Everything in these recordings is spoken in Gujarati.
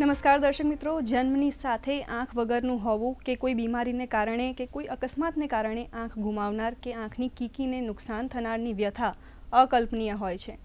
નમસ્કાર દર્શક મિત્રો, જન્મની સાથે આંખ વગરનું હોવું કે કોઈ બીમારીને કારણે કે કોઈ અકસ્માતને કારણે આંખ ગુમાવનાર કે આંખની કીકીને નુકસાન થનારની વ્યથા અકલ્પનીય હોય છે.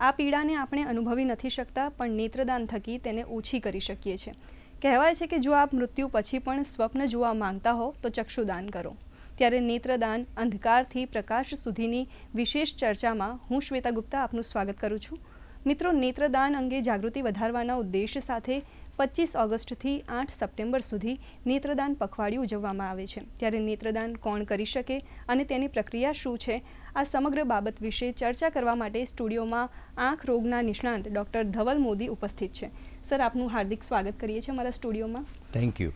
આ પીડાને આપણે અનુભવી નથી શકતા, પણ નેત્રદાન થકી તેને ઓછી કરી શકીએ છીએ. કહેવાય છે કે જો આપ મૃત્યુ પછી પણ સ્વપ્ન જોવા માંગતા હો, તો ચક્ષુદાન કરો. ત્યારે નેત્રદાન અંધકારથી પ્રકાશ સુધીની વિશેષ ચર્ચામાં હું શ્વેતા ગુપ્તા આપનું સ્વાગત કરું છું. મિત્રો, નેત્રદાન અંગે જાગૃતિ વધારવાના ઉદ્દેશ સાથે પચીસ ઓગસ્ટથી આઠ સપ્ટેમ્બર સુધી નેત્રદાન પખવાડિયું ઉજવવામાં આવે છે. ત્યારે નેત્રદાન કોણ કરી શકે અને તેની પ્રક્રિયા શું છે આ સમગ્ર બાબત વિશે ચર્ચા કરવા માટે સ્ટુડિયોમાં આંખ રોગના નિષ્ણાંત ડૉક્ટર ધવલ મોદી ઉપસ્થિત છે. સર આપનું હાર્દિક સ્વાગત કરીએ છીએ અમારા સ્ટુડિયોમાં. થેન્ક યુ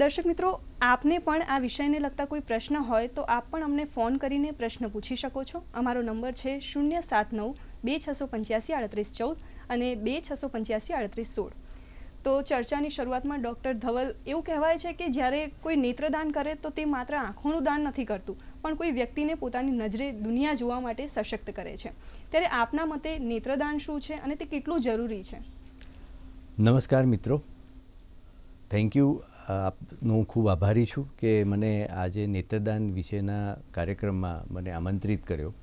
દર્શક મિત્રો આપને પણ આ વિષયને લગતા કોઈ પ્રશ્ન હોય તો આપ પણ અમને ફોન કરીને પ્રશ્ન પૂછી શકો છો. અમારો નંબર છે શૂન્ય સાત નવ બે છસો પંચ્યાસી આડત્રીસ ચૌદ અને બે છસો પંચ્યાસી આડત્રીસ સોળ. તો ચર્ચાની શરૂઆતમાં ડૉક્ટર ધવલ એવું કહેવાય છે કે જ્યારે કોઈ નેત્રદાન કરે તો તે માત્ર આંખોનું દાન નથી કરતું પણ કોઈ વ્યક્તિને પોતાની નજરે દુનિયા જોવા માટે સશક્ત કરે છે. ત્યારે આપના મતે નેત્રદાન શું છે અને તે કેટલું જરૂરી છે? નમસ્કાર મિત્રો. થેન્ક યુ આપનો ખૂબ આભારી છું કે મને આજે નેત્રદાન વિશેના કાર્યક્રમમાં મને આમંત્રિત કર્યો.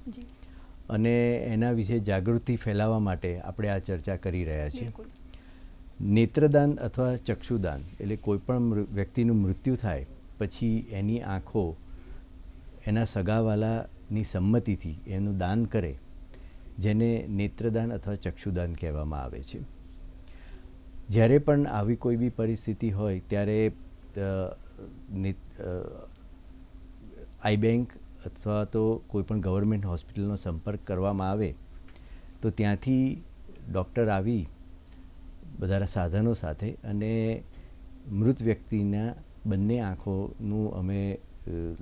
અને એના વિશે જાગૃતિ ફેલાવવા માટે આપણે આ ચર્ચા કરી રહ્યા છીએ. નેત્રદાન અથવા ચક્ષુદાન એટલે કોઈપણ વ્યક્તિનું મૃત્યુ થાય પછી એની આંખો એના સગાવાલાની સંમતિથી એનું દાન કરે, જેને નેત્રદાન અથવા ચક્ષુદાન કહેવામાં આવે છે. જ્યારે પણ આવી કોઈ બી પરિસ્થિતિ હોય ત્યારે આઈ બેંક અથવા તો કોઈપણ ગવર્મેન્ટ હોસ્પિટલનો સંપર્ક કરવામાં આવે, તો ત્યાંથી ડૉક્ટર આવી બધા સાધનો સાથે અને મૃત વ્યક્તિના બંને આંખોનું અમે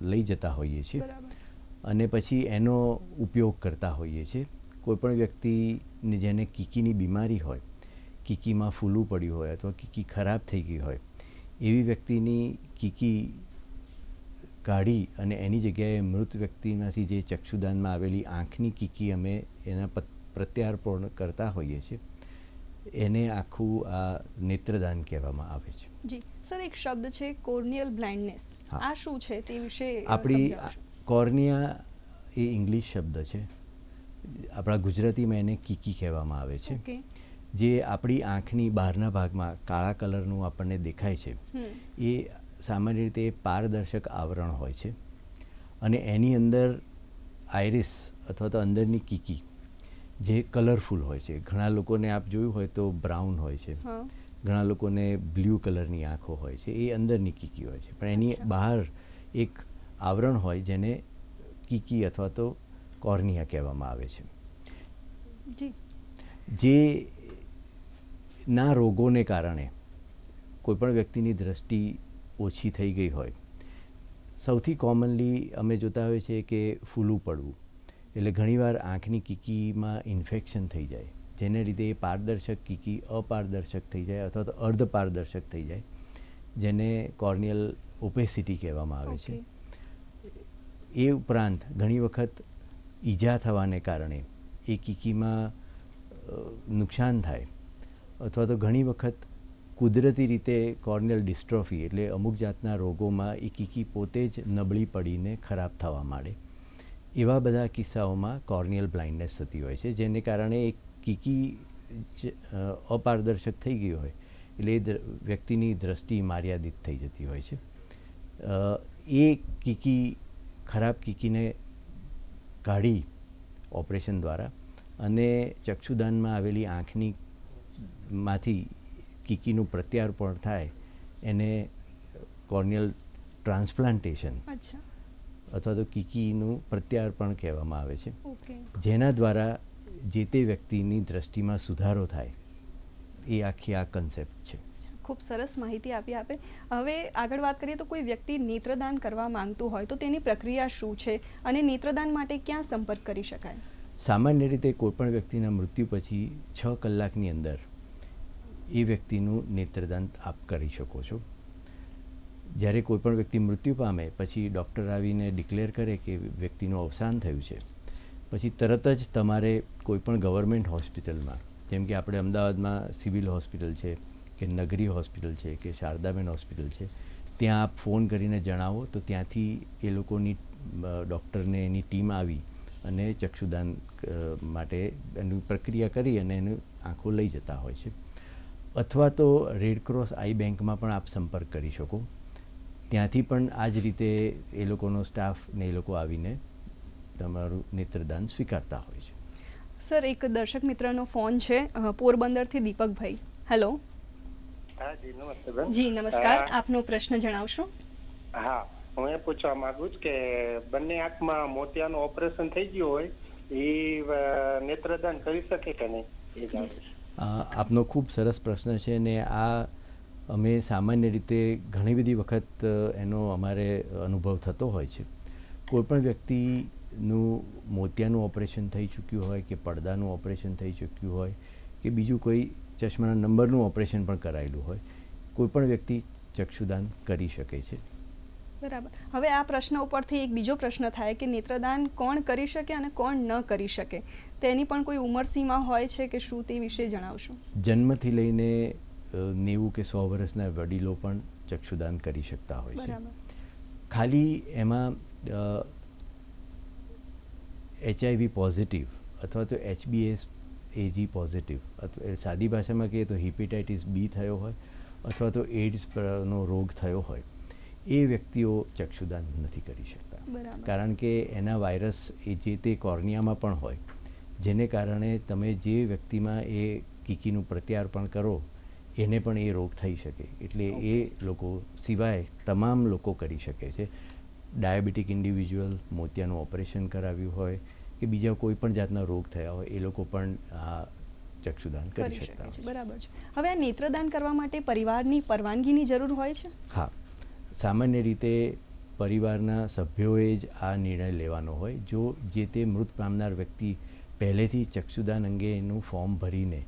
લઈ જતા હોઈએ છીએ. અને પછી એનો ઉપયોગ કરતા હોઈએ છીએ. કોઈપણ વ્યક્તિને જેને કીકીની બીમારી હોય કીકીમાં ફૂલું પડ્યું હોય અથવા કીકી ખરાબ થઈ ગઈ હોય એવી વ્યક્તિની કીકી કાઢી અને એની જગ્યાએ મૃત વ્યક્તિમાંથી જે ચક્ષુદાનમાં આવેલી આંખની કીકી અમે એના પ્રત્યાર્પણ કરતા હોઈએ છીએ. એને આખું આ નેત્રદાન કહેવામાં આવે છે. જી. સર એક શબ્દ છે કોર્નિયલ બ્લાઇન્ડનેસ. આ શું છે તે વિશે આપણી કોર્નિયા એ ઇંગ્લિશ શબ્દ છે. આપણા ગુજરાતીમાં એને કીકી કહેવામાં આવે છે. જે આપણી આંખની બહારના ભાગમાં કાળા કલરનું આપણને દેખાય છે. એ સામાન્ય રીતે પારદર્શક આવરણ હોય છે. અને એની અંદર આઈરિસ અથવા તો અંદરની કીકી જે કલરફુલ હોય છે. ઘણા લોકોને આપ જોયું હોય તો બ્રાઉન હોય છે. ઘણા લોકોને બ્લુ કલરની આંખો હોય છે. એ અંદરની કીકી હોય છે. પણ એની બહાર એક આવરણ હોય જેને કીકી અથવા તો કોર્નિયા કહેવામાં આવે છે. જે. ના રોગોને કારણે કોઈપણ વ્યક્તિની દ્રષ્ટિ ઓછી થઈ ગઈ હોય. સૌથી કોમનલી અમે જોતા હોઈએ છીએ કે ફૂલું પડવું. એટલે ઘણીવાર આંખની કીકીમાં ઇન્ફેક્શન થઈ જાય. જેને લીધે એ પારદર્શક કીકી અપારદર્શક થઈ જાય અથવા તો અર્ધ પારદર્શક થઈ જાય જેને કોર્નિયલ ઓપેસિટી કહેવામાં આવે છે. એ ઉપરાંત ઘણી વખત ઈજા થવાને કારણે એ કીકીમાં નુકસાન થાય અથવા તો ઘણી વખત કુદરતી રીતે કોર્નિયલ ડિસ્ટ્રોફી એટલે અમુક જાતના રોગોમાં એ કીકી પોતે જ નબળી પડીને ખરાબ થવા માંડે. એવા બધા કિસ્સાઓમાં કોર્નિયલ બ્લાઇન્ડનેસ થતી હોય છે, જેને કારણે એક કીકી અપારદર્શક થઈ ગઈ હોય. એટલે એ વ્યક્તિની દ્રષ્ટિ મર્યાદિત થઈ જતી હોય છે. એ કીકી, ખરાબ કીકીને કાઢી ઓપરેશન દ્વારા અને ચક્ષુદાનમાં આવેલી આંખની માંથી કીકીનું પ્રત્યારોપણ થાય, એને કોર્નિયલ ટ્રાન્સપ્લાન્ટેશન અચ્છા. અથવા તો કિકીનું પ્રત્યાર્પણ કહેવામાં આવે છે. જેના દ્વારા જે તે વ્યક્તિની દ્રષ્ટિમાં સુધારો થાય એ આખી આ કન્સેપ્ટ છે. ખૂબ સરસ માહિતી આપી આપે. હવે આગળ વાત કરીએ તો કોઈ વ્યક્તિ નેત્રદાન કરવા માંગતું હોય તો તેની પ્રક્રિયા શું છે અને નેત્રદાન માટે ક્યાં સંપર્ક કરી શકાય? સામાન્ય રીતે કોઈપણ વ્યક્તિના મૃત્યુ પછી છ કલાકની અંદર એ વ્યક્તિનું નેત્રદાન આપ કરી શકો છો. જ્યારે કોઈપણ વ્યક્તિ મૃત્યુ પામે, પછી ડૉક્ટર આવીને ડિક્લેર કરે કે વ્યક્તિનું અવસાન થયું છે, પછી તરત જ તમારે કોઈપણ ગવર્મેન્ટ હોસ્પિટલમાં, જેમ કે આપણે અમદાવાદમાં સિવિલ હોસ્પિટલ છે, કે નગરી હોસ્પિટલ છે, કે શારદાબેન હોસ્પિટલ છે, ત્યાં આપ ફોન કરીને જણાવો, તો ત્યાંથી એ લોકોની ડૉક્ટરને એની ટીમ આવી અને ચક્ષુદાન માટે એની પ્રક્રિયા કરી અને એનું આંખો લઈ જતા હોય છે. અથવા તો રેડક્રોસ આઈ બેંકમાં પણ આપ સંપર્ક કરી શકો. ત્યાંથી પણ આ જ રીતે એ લોકોનો સ્ટાફ ને એ લોકો આવીને તમારું નેત્રદાન સ્વીકારતા હોય છે. સર એક દર્શક મિત્રનો ફોન છે પોરબંદરથી દીપકભાઈ. હેલો જી નમસ્તે બેન. જી નમસ્કાર. આપનો પ્રશ્ન જણાવશો? હા હું એ પૂછવા માંગુ છું કે બંને આંખમાં મોતિયાનું ઓપરેશન થઈ ગયું હોય એ નેત્રદાન કરી શકે કે નહીં? આપનો ખૂબ સરસ પ્રશ્ન છે ને આ અમે સામાન્ય રીતે ઘણી બધી વખત એનો અમારે અનુભવ થતો હોય છે. કોઈપણ વ્યક્તિનું મોતિયાનું ઓપરેશન થઈ ચૂક્યું હોય કે પડદાનું ઓપરેશન થઈ ચૂક્યું હોય કે બીજું કોઈ ચશ્માના નંબરનું ઓપરેશન પણ કરાયેલું હોય કોઈપણ વ્યક્તિ ચક્ષુદાન કરી શકે છે. બરાબર. હવે આ પ્રશ્ન ઉપરથી એક બીજો પ્રશ્ન થાય કે નેત્રદાન કોણ કરી શકે અને કોણ ન કરી શકે? તેની પણ કોઈ ઉંમર સીમા હોય છે કે શું તે વિશે જણાવશો? જન્મથી લઈને નેવું કે સો વર્ષના વડીલો પણ ચક્ષુદાન કરી શકતા હોય છે. ખાલી એમાં એચઆઈવી પોઝિટિવ અથવા તો એચબીએસ એજી પોઝિટિવ અથવા સાદી ભાષામાં કહીએ તો હિપેટાઇટિસ બી થયો હોય અથવા તો એડ્સ નો રોગ થયો હોય એ વ્યક્તિઓ ચક્ષુદાન નથી કરી શકતા. કારણ કે એના વાયરસ એ જે તે કોર્નિયામાં પણ હોય જેને કારણે તમે જે વ્યક્તિમાં એ કીકીનું પ્રત્યાર્પણ કરો એને પણ એ રોગ થઈ શકે. એટલે એ લોકો સિવાય તમામ લોકો કરી શકે છે. ડાયાબિટીક ઇન્ડિવિજ્યુઅલ મોતિયાનું ઓપરેશન કરાવ્યું હોય કે બીજા કોઈ પણ જાતના રોગ થયા હોય એ લોકો પણ આ ચક્ષુદાન કરી કરી શકે શકતા છે. છે. બરાબર છે. હવે આ નેત્રદાન કરવા માટે પરિવારની પરવાનગીની જરૂર હોય છે? હા. સામાન્ય રીતે પરિવારના સભ્યોએ જ આ નિર્ણય લેવાનો હોય. જો જે તે મૃત પામનાર વ્યક્તિ પહેલેથી ચક્ષુદાન અંગેનું ફોર્મ ભરીને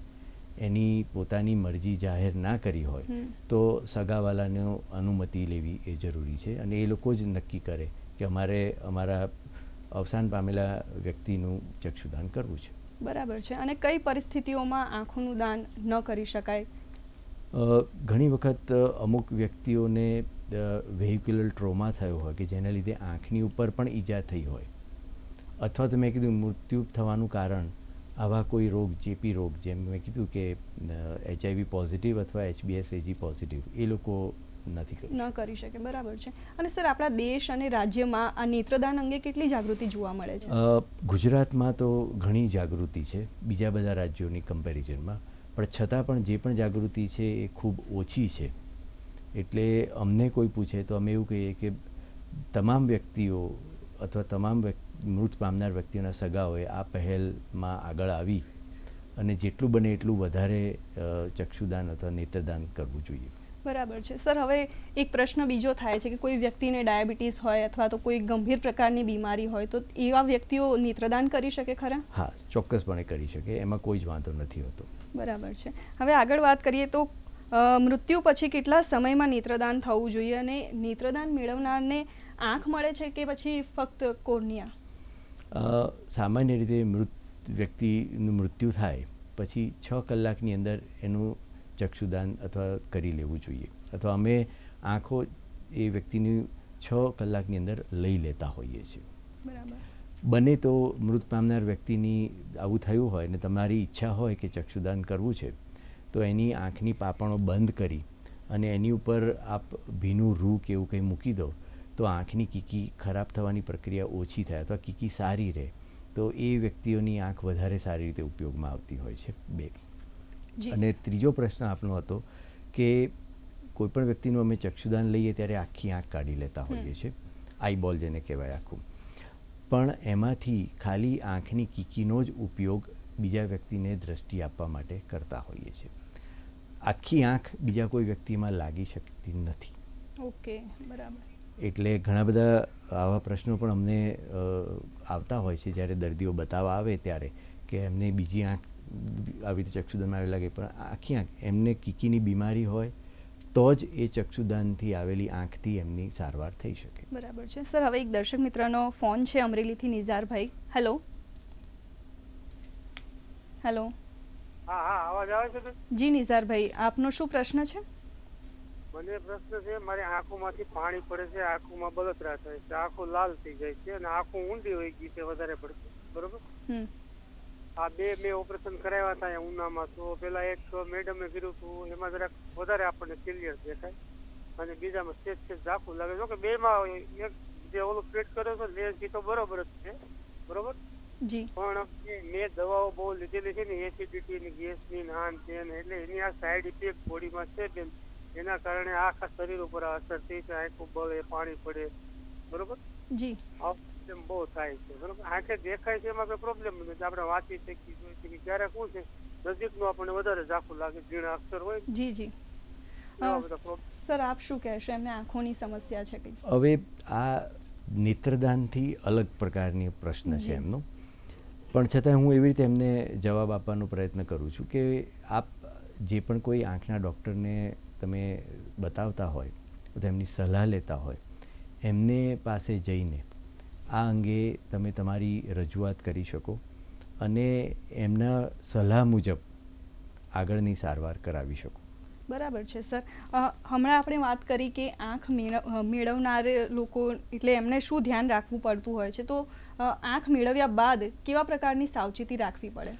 એની પોતાની મરજી જાહેર ના કરી હોય. તો સગાવાલાનો અનુમતિ લેવી એ જરૂરી છે અને એ લોકો જ નક્કી કરે કે અમારે અમારા અવસાન પામેલા વ્યક્તિનું ચક્ષુદાન કરવું છે. બરાબર છે. અને કઈ પરિસ્થિતિઓમાં આંખોનું દાન ન કરી શકાય? ઘણી વખત અમુક વ્યક્તિઓને વેહિક્યુલર ટ્રોમા થયો હોય કે જેના લીધે આંખની ઉપર પણ ઈજા થઈ હોય. અથવા તો મેં કીધું મૃત્યુ થવાનું કારણ આવા કોઈ રોગ ચેપી રોગ જેમ મેં કીધું કે એચઆઈવી પોઝિટિવ અથવા એચબીએસ એજી પોઝિટિવ એ લોકો નથી ન કરી શકે બરાબર છે. અને સર આપણા દેશ અને રાજ્યમાં આ નેત્રદાન અંગે કેટલી જાગૃતિ જોવા મળે છે? ગુજરાતમાં તો ઘણી જાગૃતિ છે બીજા બધા રાજ્યોની કમ્પેરિઝનમાં પણ છતાં પણ જે પણ જાગૃતિ છે એ ખૂબ ઓછી છે. એટલે અમને કોઈ પૂછે તો અમે એવું કહીએ કે તમામ વ્યક્તિઓ અથવા તમામ વ્યક- મૃત પામનાર વ્યક્તિઓના સગાઓએ આ પહેલમાં આગળ આવી અને જેટલું બને એટલું વધારે ચક્ષુદાન અથવા નેત્રદાન કરવું જોઈએ. બરાબર છે. સર હવે એક પ્રશ્ન બીજો થાય છે કે કોઈ વ્યક્તિને ડાયાબિટીસ હોય અથવા તો કોઈ ગંભીર પ્રકારની બીમારી હોય તો એવા વ્યક્તિઓ નેત્રદાન કરી શકે ખરા? હા ચોક્કસપણે કરી શકે. એમાં કોઈ જ વાંધો નથી હોતો. બરાબર છે. હવે આગળ વાત કરીએ તો મૃત્યુ પછી કેટલા સમયમાં નેત્રદાન થવું જોઈએ અને નેત્રદાન મેળવનારને આંખ મળે છે કે પછી ફક્ત કોર્નિયા? સામાન્ય રીતે મૃત વ્યક્તિનું મૃત્યુ થાય પછી છ કલાકની અંદર એનું ચક્ષુદાન અથવા કરી લેવું જોઈએ. અથવા અમે આંખો એ વ્યક્તિની છ કલાકની અંદર લઈ લેતા હોઈએ છીએ. બરાબર. બને તો મૃત પામનાર વ્યક્તિની આવું થયું હોય ને તમારી ઈચ્છા હોય કે ચક્ષુદાન કરવું છે તો એની આંખની પાપણો બંધ કરી અને એની ઉપર આપ ભીનું રૂ કે એવું કંઈ મૂકી દો તો આંખની કીકી ખરાબ થવાની પ્રક્રિયા ઓછી થાય અથવા કીકી સારી રહે તો એ વ્યક્તિઓની આંખ વધારે સારી રીતે ઉપયોગમાં આવતી હોય છે. બે. અને ત્રીજો પ્રશ્ન આપનો હતો કે કોઈપણ વ્યક્તિનું અમે ચક્ષુદાન લઈએ ત્યારે આખી આંખ કાઢી લેતા હોઈએ છીએ. આઈબોલ જેને કહેવાય આખું. પણ એમાંથી ખાલી આંખની કીકીનો જ ઉપયોગ બીજા વ્યક્તિને દ્રષ્ટિ આપવા માટે કરતા હોઈએ છીએ. આખી આંખ બીજા કોઈ વ્યક્તિમાં લાગી શકતી નથી. ઓકે બરાબર. એટલે ઘણા બધા આવા પ્રશ્નો પણ અમને આવતા હોય છે જ્યારે દર્દીઓ બતાવવા આવે ત્યારે કે એમને બીજી આંખ આવી રીતે ચક્ષુદાનમાં આવી લાગે. પણ આખી આંખ એમને કીકીની બીમારી હોય તો જ એ ચક્ષુદાનથી આવેલી આંખથી એમની સારવાર થઈ શકે. બરાબર છે. સર હવે એક દર્શક મિત્રનો ફોન છે અમરેલીથી નિઝારભાઈ. હેલો હેલો હા હા અવાજ આવે છે? જી નિઝારભાઈ આપનો શું પ્રશ્ન છે? મને પ્રશ્ન છે મારી આંખોમાંથી પાણી પડે છે આંખોમાં બળતરા થાય છે આંખો લાલ થઈ જાય છે અને આંખો ઊંડી હોય ગઈ છે વધારે પડતી. બરોબર? આ બે મેં ઓપરેશન કરાવ્યા હતા ઉનામાં તો પેલા એક મેડમે કર્યું હતું એમાં જરાક વધારે આપણને ક્લિયર દેખાય. અને બીજામાં સેજ સેજ ઝાખું લાગે જો કે બેમાં એક જે ઓલું ફિટ કર્યો છે લેન્સ તો બરોબર જ છે. બરોબર? જી. પણ મેં દવાઓ બહુ લીધેલી છે ને એસિડિટી ની ગેસની નાન તેન એટલે એની આ સાઈડ ઇફેક્ટ બોડીમાં છે બેન એના કારણે આખા શરીર ઉપર અસર થઈ છે આંખું બળે પાણી પડે. બરોબર? જી. પ્રોબ્લેમ બહુ થાય છે બરોબર? આંખે દેખાય છે એમાં કઈ પ્રોબ્લેમ નથી. આપણે વાંચી શકીએ જોઈ શકીએ કે ક્યારેક શું છે નજીકનું આપણને વધારે ઝાખું લાગે ઝીણા અક્ષર હોય. જી જી. સર આપ શું કહેશો? એમને આંખોની સમસ્યા છે કઈ? હવે આ નેત્રદાનથી અલગ પ્રકારની પ્રશ્ન છે એમનો. પણ છતાં હું એવી રીતે એમને જવાબ આપવાનો પ્રયત્ન કરું છું કે આપ જે પણ કોઈ આંખના ડૉક્ટરને તમે બતાવતા હોય અથવા એમની સલાહ લેતા હોય એમને પાસે જઈને આ અંગે તમે તમારી રજૂઆત કરી શકો અને એમના સલાહ મુજબ આગળની સારવાર કરાવી શકો. બરાબર છે સર. હમણાં આપણે વાત કરી કે આંખ મેળવનાર લોકો એટલે એમને શું ધ્યાન રાખવું પડતું હોય છે? તો આંખ મેળવ્યા બાદ કેવા પ્રકારની સાવચેતી રાખવી પડે?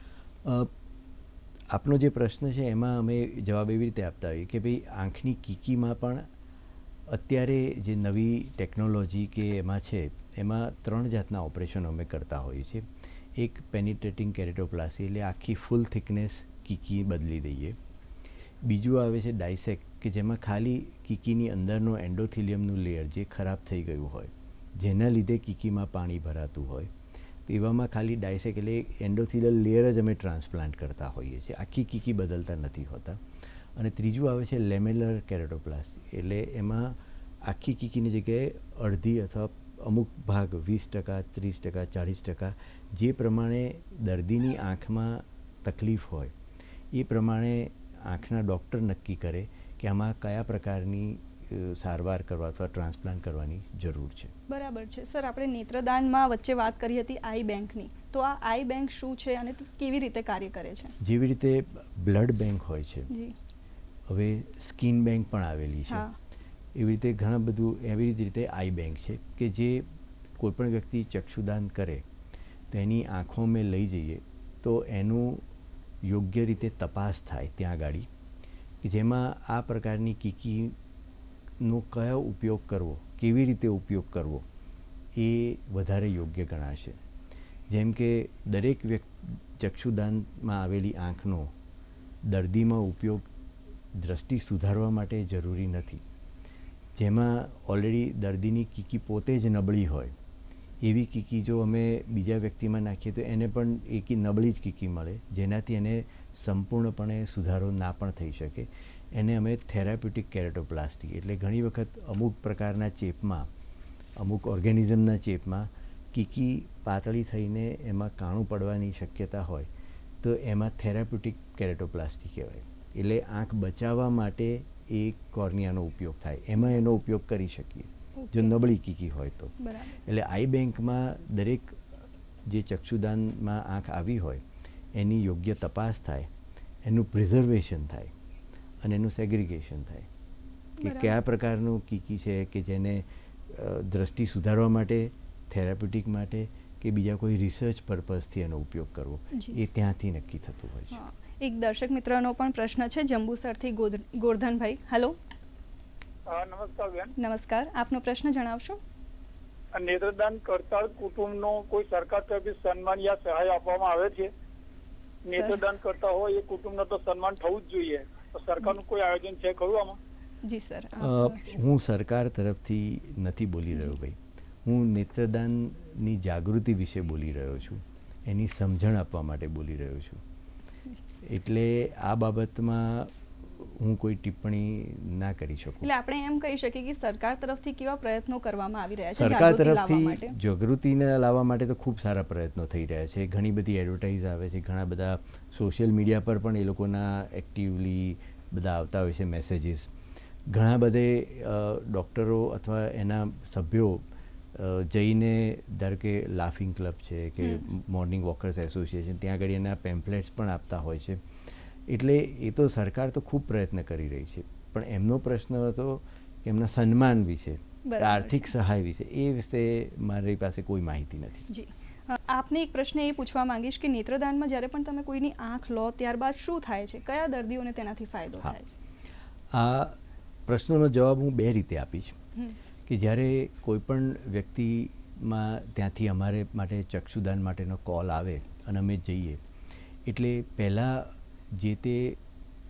આપનો જે પ્રશ્ન છે, એમાં અમે જવાબ એવી રીતે આપતા હોઈએ કે ભાઈ આંખની કીકીમાં પણ અત્યારે જે નવી ટેકનોલોજી કે એમાં છે, એમાં ત્રણ જાતના ઓપરેશનો અમે કરતા હોઈએ છીએ. એક પેનિટ્રેટિંગ કેરેટોપ્લાસી એટલે આખી ફૂલ થિકનેસ કીકી બદલી દઈએ. બીજું આવે છે ડાયસેક કે જેમાં ખાલી કીકીની અંદરનો એન્ડોથિલિયમનું લેયર જે ખરાબ થઈ ગયું હોય, જેના લીધે કીકીમાં પાણી ભરાતું હોય તેવામાં ખાલી ડાયસેક એટલે એન્ડોથિલિયલ લેયર જ અમે ટ્રાન્સપ્લાન્ટ કરતા હોઈએ છીએ. આખી કીકી બદલતા નથી હોતા. અને ત્રીજું આવે છે લેમેલર કેરેટોપ્લાસ એટલે એમાં આખી કીકીની જગ્યાએ અડધી અથવા અમુક ભાગ વીસ ટકા, ત્રીસ ટકા, ચાળીસ ટકા જે પ્રમાણે દર્દીની આંખમાં તકલીફ હોય, એ પ્રમાણે આંખના ડૉક્ટર નક્કી કરે કે આમાં કયા પ્રકારની સારવાર કરવા અથવા ટ્રાન્સપ્લાન્ટ કરવાની જરૂર છે. બરાબર છે. સર આપણે નેત્રદાનમાં વચ્ચે વાત કરી હતી આઈ બેંકની. તો આ આઈ બેંક શું છે અને કેવી રીતે કાર્ય કરે છે? જેવી રીતે બ્લડ બેંક હોય છે. હવે સ્કિન બેંક પણ આવેલી છે. એવી રીતે ઘણા બધું એવી રીતે આઈ બેંક છે કે જે કોઈપણ વ્યક્તિ ચક્ષુદાન કરે તેની આંખો મેં લઈ જઈએ તો એનું યોગ્ય રીતે તપાસ થાય ત્યાં ગાડી કે જેમાં આ પ્રકારની કીકીનો કયો ઉપયોગ કરવો, કેવી રીતે ઉપયોગ કરવો, એ વધારે યોગ્ય ગણાશે. જેમ કે દરેક વ્યક્તિ ચક્ષુદાનમાં આવેલી આંખનો દર્દીમાં ઉપયોગ દ્રષ્ટિ સુધારવા માટે જરૂરી નથી. જેમાં ઓલરેડી દર્દીની કીકી પોતે જ નબળી હોય, એવી કીકી જો અમે બીજા વ્યક્તિમાં નાખીએ તો એને પણ એકી નબળી જ કીકી મળે, જેનાથી એને સંપૂર્ણપણે સુધારો ના પણ થઈ શકે. એને અમે થેરાપ્યુટિક કેરેટોપ્લાસ્ટી એટલે ઘણી વખત અમુક પ્રકારના ચેપમાં અમુક ઓર્ગેનિઝમના ચેપમાં કીકી પાતળી થઈને એમાં કાણું પડવાની શક્યતા હોય તો એમાં થેરાપ્યુટિક કેરેટોપ્લાસ્ટી કહેવાય. એટલે આંખ બચાવવા માટે એ કોર્નિયાનો ઉપયોગ થાય. એમાં એનો ઉપયોગ કરી શકીએ. જો નબળી કીકી હોય તો. એટલે આઈ બેંકમાં દરેક જે ચક્ષુદાનમાં આંખ આવી હોય એની યોગ્ય તપાસ થાય એનું પ્રિઝર્વેશન થાય. અને એનું સેગ્રિગેશન થાય. કે કયા પ્રકારનું કીકી છે કે જેને દ્રષ્ટિ સુધારવા માટે થેરાપ્યુટિક માટે કે બીજા કોઈ રિસર્ચ પર્પઝથી એનો ઉપયોગ કરવો. એ ત્યાંથી નક્કી થતું હોય છે. એક દર્શક મિત્રનો પણ પ્રશ્ન છે જંબુસરથી ગોરધનભાઈ. હેલો નમસ્કાર બેન. નમસ્કાર. આપનો પ્રશ્ન જણાવશો? નેત્રદાન કરતા કુટુંબનો કોઈ સરકાર તરફથી સન્માન યા સહાય આપવામાં આવે છે? નેત્રદાન કરતા હોય એ કુટુંબનો તો સન્માન થવું જ જોઈએ. તો સરકારનું કોઈ આયોજન છે ખરું આમાં? જી સર. હું સરકાર તરફથી નથી બોલી રહ્યો ભાઈ. હું નેત્રદાનની જાગૃતિ વિશે બોલી રહ્યો છું. એની સમજણ આપવા માટે બોલી રહ્યો છું. એટલે આ બાબતમાં હું કોઈ ટિપ્પણી ના કરી શકું. એટલે આપણે એમ કહી શકીએ કે સરકાર તરફથી કેવા પ્રયત્નો કરવામાં આવી રહ્યા છે સરકાર તરફથી જાગૃતિને લાવવા માટે તો ખૂબ સારા પ્રયત્નો થઈ રહ્યા છે. ઘણી બધી એડવર્ટાઇઝ આવે છે ઘણા બધા સોશિયલ મીડિયા પર પણ એ લોકોના એક્ટિવલી બધા આવતા હોય છે મેસેજીસ. ઘણા બધે ડૉક્ટરો અથવા એના સભ્યો જઈને ધારો કે લાફિંગ ક્લબ છે કે મોર્નિંગ વોકર્સ એસોસિએશન ત્યાં આગળ એના પેમ્પલેટ્સ પણ આપતા હોય છે. એટલે એ તો સરકાર તો ખૂબ પ્રયત્ન કરી રહી છે. પણ એમનો પ્રશ્ન હતો કે એમના સન્માન વિશે આર્થિક સહાય વિશે એ વિશે મારી પાસે કોઈ માહિતી નથી. આપને એક પ્રશ્ન એ પૂછવા માંગીશ કે નેત્રદાનમાં જ્યારે પણ તમે કોઈની આંખ લો ત્યારબાદ શું થાય છે? કયા દર્દીઓને તેનાથી ફાયદો થાય છે? આ પ્રશ્નનો જવાબ હું બે રીતે આપીશ. કે જ્યારે કોઈ પણ વ્યક્તિમાં ત્યાંથી અમારે માટે ચક્ષુદાન માટેનો કોલ આવે અને અમે જઈએ એટલે પહેલાં જે તે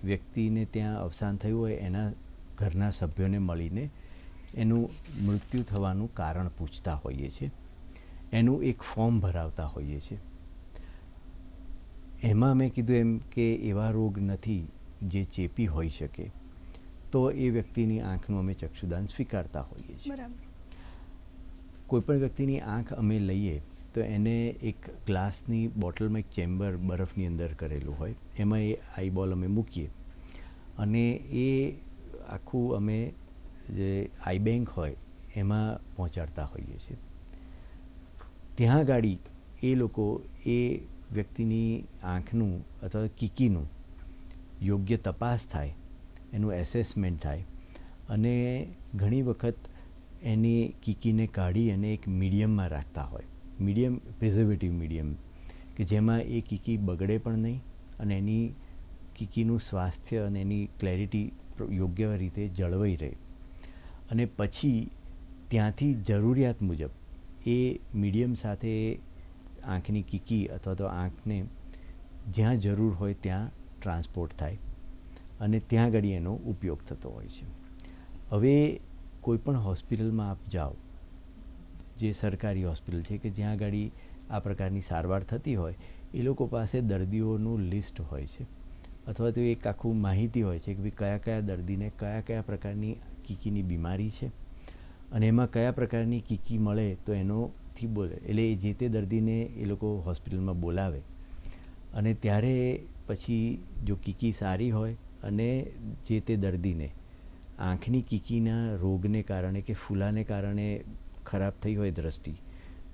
વ્યક્તિને ત્યાં અવસાન થયું હોય એના ઘરના સભ્યોને મળીને એનું મૃત્યુ થવાનું કારણ પૂછતા હોઈએ છીએ. એનું એક ફોર્મ ભરાવતા હોઈએ છીએ. એમાં મેં કીધું એમ કે એવા રોગ નથી જે ચેપી હોઈ શકે. તો એ વ્યક્તિની આંખનું અમે ચક્ષુદાન સ્વીકારતા હોઈએ છીએ. બરાબર. કોઈપણ વ્યક્તિની આંખ અમે લઈએ તો એને એક ગ્લાસની બોટલમાં એક ચેમ્બર બરફની અંદર કરેલું હોય. એમાં એ આઈબોલ અમે મૂકીએ. અને એ આખું અમે જે આઈ બેંક હોય, એમાં પહોંચાડતા હોઈએ છીએ. ત્યાં ગાડી એ લોકો એ વ્યક્તિની આંખનું અથવા કીકીનું યોગ્ય તપાસ થાય, એનું એસેસમેન્ટ થાય અને ઘણી વખત એની કીકીને કાઢી અને એક મીડિયમમાં રાખતા હોય. મીડિયમ પ્રિઝર્વેટિવ મીડિયમ, કે જેમાં એ કીકી બગડે પણ નહીં અને એની કીકીનું સ્વાસ્થ્ય અને એની ક્લેરિટી યોગ્ય રીતે જળવાઈ રહે. અને પછી ત્યાંથી જરૂરિયાત મુજબ એ મીડિયમ સાથે આંખની કીકી અથવા તો આંખને જ્યાં જરૂર હોય ત્યાં ટ્રાન્સપોર્ટ થાય અને ત્યાં ઘડી એનો ઉપયોગ થતો હોય છે. હવે કોઈપણ હોસ્પિટલમાં આપ જાઓ જે સરકારી હોસ્પિટલ છે કે જ્યાં આગળ આ પ્રકારની સારવાર થતી હોય, એ લોકો પાસે દર્દીઓનું લિસ્ટ હોય છે. અથવા તો એક આખું માહિતી હોય છે કે ભાઈ કયા કયા દર્દીને કયા કયા પ્રકારની કીકીની બીમારી છે. અને એમાં કયા પ્રકારની કીકી મળે તો એનોથી બોલે, એટલે જે તે દર્દીને એ લોકો હોસ્પિટલમાં બોલાવે. અને ત્યારે પછી જો કીકી સારી હોય અને જે તે દર્દીને આંખની કીકીના રોગને કારણે કે ફૂલાને કારણે ખરાબ થઈ હોય દ્રષ્ટિ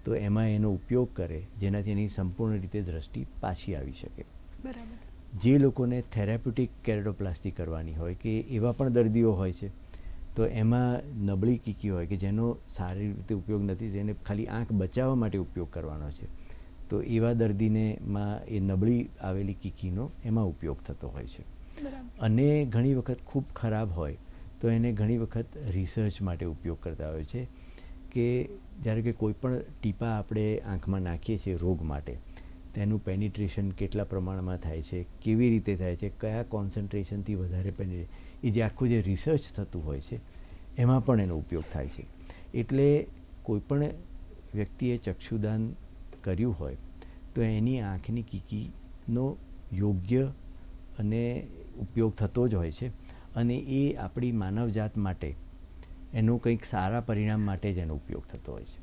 તો એમાં એનો ઉપયોગ કરે જેનાથી એની સંપૂર્ણ રીતે દ્રષ્ટિ પાછી આવી શકે. બરાબર. જે લોકોને થેરાપ્યુટિક કેરેટોપ્લાસ્ટી કરવાની હોય કે એવા પણ દર્દીઓ હોય છે તો એમાં નબળી કીકી હોય કે જેનો સારી રીતે ઉપયોગ નથી જેને ખાલી આંખ બચાવવા માટે ઉપયોગ કરવાનો છે તો એવા દર્દીને માં એ નબળી આવેલી કીકીનો એમાં ઉપયોગ થતો હોય છે. અને ઘણી વખત ખૂબ ખરાબ હોય તો એને ઘણી વખત રિસર્ચ માટે ઉપયોગ કરતા હોય છે કે જ્યારે કે કોઈ પણ ટીપા આપણે આંખમાં નાખીએ છીએ રોગ માટે, તેનું પેનિટ્રેશન કેટલા પ્રમાણમાં થાય છે, કેવી રીતે થાય છે, કયા કોન્સન્ટ્રેશનથી વધારે પેનિટ્રે એ જે આખું જે રિસર્ચ થતું હોય છે, એમાં પણ એનો ઉપયોગ થાય છે. એટલે કોઈ પણ વ્યક્તિએ ચક્ષુદાન કર્યું હોય, તો એની આંખની કીકીનો યોગ્ય અને ઉપયોગ થતો જ હોય છે. અને એ આપણી માનવજાત માટે એનું કંઈક સારા પરિણામ માટે જ એનો ઉપયોગ થતો હોય છે.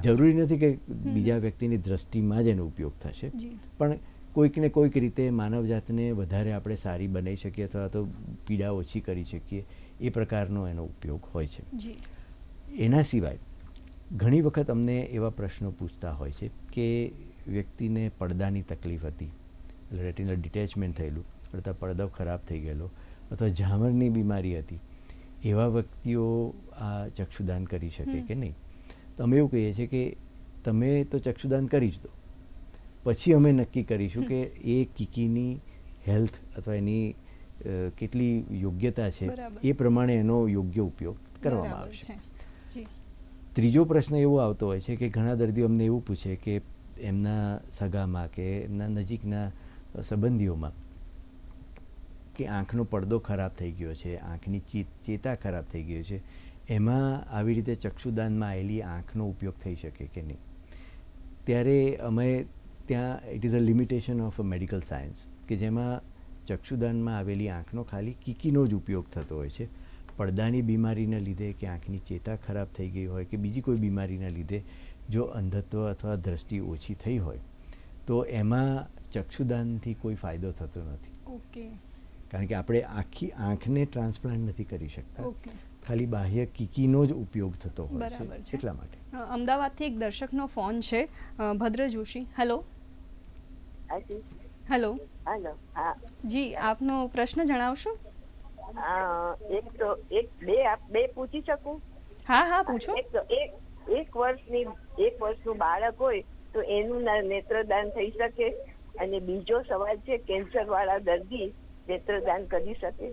જરૂરી નથી કે બીજા વ્યક્તિની દ્રષ્ટિમાં જ એનો ઉપયોગ થશે. પણ કોઈકને કોઈક રીતે માનવજાતને વધારે આપણે સારી બનાવી શકીએ અથવા તો પીડા ઓછી કરી શકીએ એ પ્રકારનો એનો ઉપયોગ હોય છે. એના સિવાય ઘણી વખત અમને એવા પ્રશ્નો પૂછતા હોય છે કે વ્યક્તિને પડદાની તકલીફ હતી રેટિનલ ડિટેચમેન્ટ થયેલું અથવા પડદો ખરાબ થઈ ગયેલો અથવા ઝામરની બીમારી હતી. એવા વ્યક્તિઓ આ ચક્ષુદાન કરી શકે કે નહીં? તો અમે એવું કહીએ છીએ કે તમે તો ચક્ષુદાન કરી જ દો. પછી અમે નક્કી કરીશું કે એ કીકીની હેલ્થ અથવા એની કેટલી યોગ્યતા છે એ પ્રમાણે એનો યોગ્ય ઉપયોગ કરવામાં આવશે. ત્રીજો પ્રશ્ન એવો આવતો હોય છે કે ઘણા દર્દીઓ અમને એવું પૂછે કે એમના સગામાં કે એમના નજીકના સંબંધીઓમાં કે આંખનો પડદો ખરાબ થઈ ગયો છે, આંખની ચે- ચેતા ખરાબ થઈ ગયો છે, એમાં આવી રીતે ચક્ષુદાનમાં આવેલી આંખનો ઉપયોગ થઈ શકે કે નહીં? ત્યારે અમે ત્યાં it is a limitation of a medical science કે જેમાં ચક્ષુદાનમાં આવેલી આંખનો ખાલી કીકીનો જ ઉપયોગ થતો હોય છે. પડદાની બીમારીના લીધે કે આંખની ચેતા ખરાબ થઈ ગઈ હોય કે બીજી કોઈ બીમારીના લીધે જો અંધત્વ અથવા દ્રષ્ટિ ઓછી થઈ હોય, તો એમાં ચક્ષુદાનથી કોઈ ફાયદો થતો નથી. ઓકે. કારણ કે આપણે આખી આંખને ટ્રાન્સપ્લાન્ટ નથી કરી શકતા. ખાલી બાહ્ય કીકીનો જ ઉપયોગ થતો હોય બરાબર છે. એટલા માટે. અમદાવાદથી એક દર્શકનો ફોન છે. Bhadra Joshi. Hello. Hello hello. હાલો હા. જી આપનો પ્રશ્ન જણાવશો? એક તો એક બે આપ બે પૂછી શકું? હા હા પૂછો. એક તો એક એક વર્ષની એક વર્ષનું બાળક હોય તો એનું ના- નેત્રદાન થઈ શકે. અને બીજો સવાલ છે કેન્સર વાળા દર્દી નેત્રદાન કરી શકે?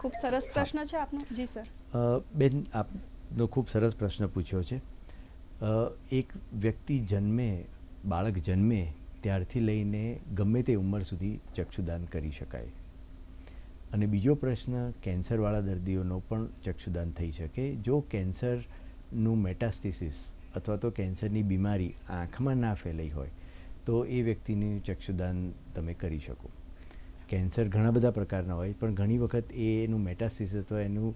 ખૂબ સરસ પ્રશ્ન છે આપનો. જી સર. બેન આપનો ખૂબ સરસ પ્રશ્ન પૂછ્યો છે. એક વ્યક્તિ જન્મે બાળક જન્મે ત્યારથી લઈને ગમે તે ઉંમર સુધી ચક્ષુદાન કરી શકાય. અને બીજો પ્રશ્ન કેન્સરવાળા દર્દીઓનો પણ ચક્ષુદાન થઈ શકે. જો કેન્સરનું મેટાસ્ટિસિસ અથવા તો કેન્સરની બીમારી આંખમાં ના ફેલાઈ હોય તો એ વ્યક્તિનું ચક્ષુદાન તમે કરી શકો. કેન્સર ઘણા બધા પ્રકારના હોય પણ ઘણી વખત એ એનું મેટાસ્ટિસ અથવા એનું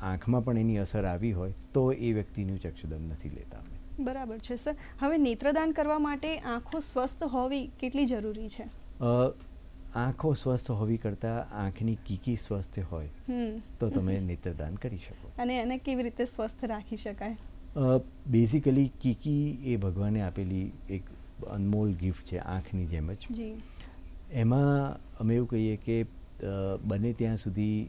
આંખમાં પણ એની અસર આવી હોય તો એ વ્યક્તિનું ચક્ષુદાન નથી લેતા બરાબર છે સર. હવે નેત્રદાન કરવા માટે આંખો સ્વસ્થ હોવી કેટલી જરૂરી છે? આંખો સ્વસ્થ હોવી કરતાં આંખની કીકી સ્વસ્થ હોય હમ. તો તમે નેત્રદાન કરી શકો. અને એને કેવી રીતે સ્વસ્થ રાખી શકાય? બેઝિકલી કીકી એ ભગવાને આપેલી એક અનમોલ ગિફ્ટ છે આંખની જેમ જ. જી. એમાં અમે એવું કહીએ કે બને ત્યાં સુધી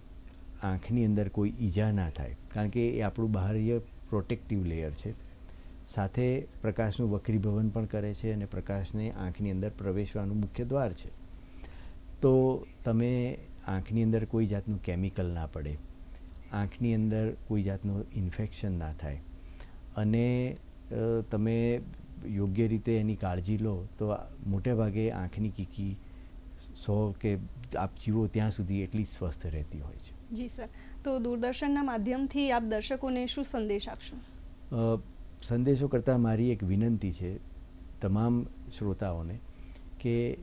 આંખની અંદર કોઈ ઈજા ના થાય. કારણ કે એ આપણું બાહ્ય પ્રોટેક્ટિવ લેયર છે. સાથે પ્રકાશનું વક્રીભવન પણ કરે છે અને પ્રકાશને આંખની અંદર પ્રવેશવાનું મુખ્ય દ્વાર છે. તો તમે આંખની અંદર કોઈ જાતનું કેમિકલ ના પડે, આંખની અંદર કોઈ જાતનું ઇન્ફેક્શન ના થાય અને તમે યોગ્ય રીતે એની કાળજી લો તો મોટે ભાગે આંખની કીકી સો કે આપ જીવો ત્યાં સુધી એટલી સ્વસ્થ રહેતી હોય છે. જી સર. તો દૂરદર્શનના માધ્યમથી આપ દર્શકોને શું સંદેશ આપશો? સંદેશો કરતાં મારી એક વિનંતી છે તમામ શ્રોતાઓને કે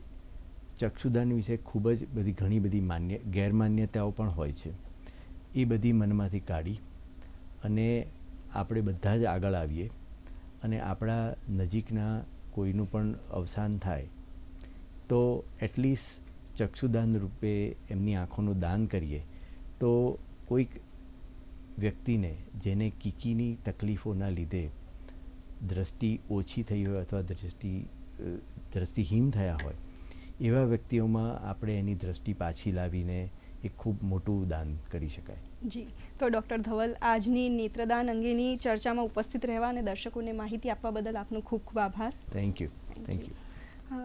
ચક્ષુદાન વિશે ખૂબ જ બધી ઘણી બધી માન્ય ગેરમાન્યતાઓ પણ હોય છે. એ બધી મનમાંથી કાઢી અને આપણે બધા જ આગળ આવીએ અને આપણા નજીકના કોઈનું પણ અવસાન થાય તો એટલીસ્ટ ચક્ષુદાન રૂપે એમની આંખોનું દાન કરીએ તો કોઈક વ્યક્તિને જેને કીકીની તકલીફોના લીધે દ્રષ્ટિ ઓછી થઈ હોય અથવા દ્રષ્ટિ દ્રષ્ટિહીન થયા હોય એવા વ્યક્તિઓમાં આપણે એની દ્રષ્ટિ પાછી લાવીને એક ખૂબ મોટું દાન કરી શકાય. જી તો ડૉક્ટર ધવલ આજની નેત્રદાન અંગેની ચર્ચામાં ઉપસ્થિત રહેવા અને દર્શકોને માહિતી આપવા બદલ આપનો ખૂબ ખૂબ આભાર. થેન્ક યુ થેન્ક યુ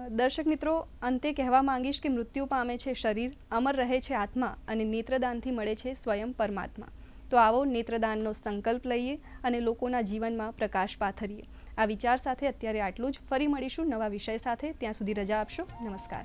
દર્શક મિત્રો, અંતે કહેવા માંગીશ કે મૃત્યુ પામે છે શરીર, અમર રહે છે આત્મા અને નેત્રદાનથી મળે છે સ્વયં પરમાત્મા. તો આવો નેત્રદાનનો સંકલ્પ લઈએ અને લોકોના જીવનમાં પ્રકાશ પાથરીએ. આ વિચાર સાથે અત્યારે આટલું જ. ફરી મળીશું નવા વિષય સાથે. ત્યાં સુધી રજા આપશો. નમસ્કાર.